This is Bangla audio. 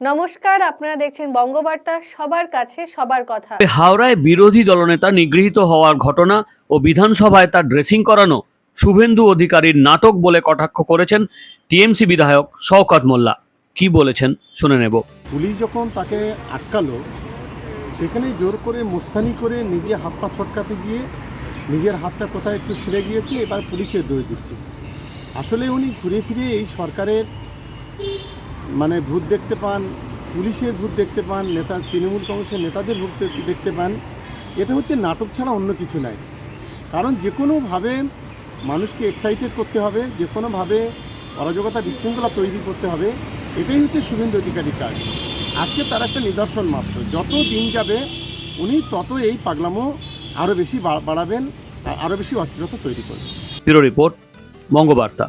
নমস্কার আপনারা দেখছেন বঙ্গবার্তা সবার কাছে সবার কথা। হাওড়ায় বিরোধী দলনেতা নিগৃহীত হওয়ার ঘটনা ও বিধানসভায় তার ড্রেসিং করানো শুভেন্দু অধিকারীর নাটক বলে কটাক্ষ করেছেন টিএমসি বিধায়ক শওকত মোল্লা। কি বলেছেন শুনে নেব। পুলিশ যখন তাকে আটকালো সেখানে জোর করে মোস্তানি করে নিজে হাত পা ছটকাতে গিয়ে নিজের হাতটা কোথায় একটু ছিঁড়ে গিয়েছে এবার পুলিশের দোষ দিচ্ছে। আসলে উনি ঘুরে ফিরে এই সরকারের মানে ভূত দেখতে পান, পুলিশের ভূত দেখতে পান, নেতা, তৃণমূল কংগ্রেসের নেতাদের ভূত দেখতে পান, এটা হচ্ছে নাটক ছাড়া অন্য কিছু নাই। কারণ যে কোনোভাবে মানুষকে এক্সাইটেড করতে হবে যে কোনোভাবে অরাজকতা বিশৃঙ্খলা তৈরি করতে হবে, এটাই হচ্ছে শুভেন্দু অধিকারীর কাজ। আজকে তার একটা নিদর্শন মাত্র, যত দিন যাবে উনি তত এই পাগলামো আরও বেশি বাড়াবেন আর আরও বেশি অস্থিরতা তৈরি করবেন ব্যুরো রিপোর্ট বঙ্গবার্তা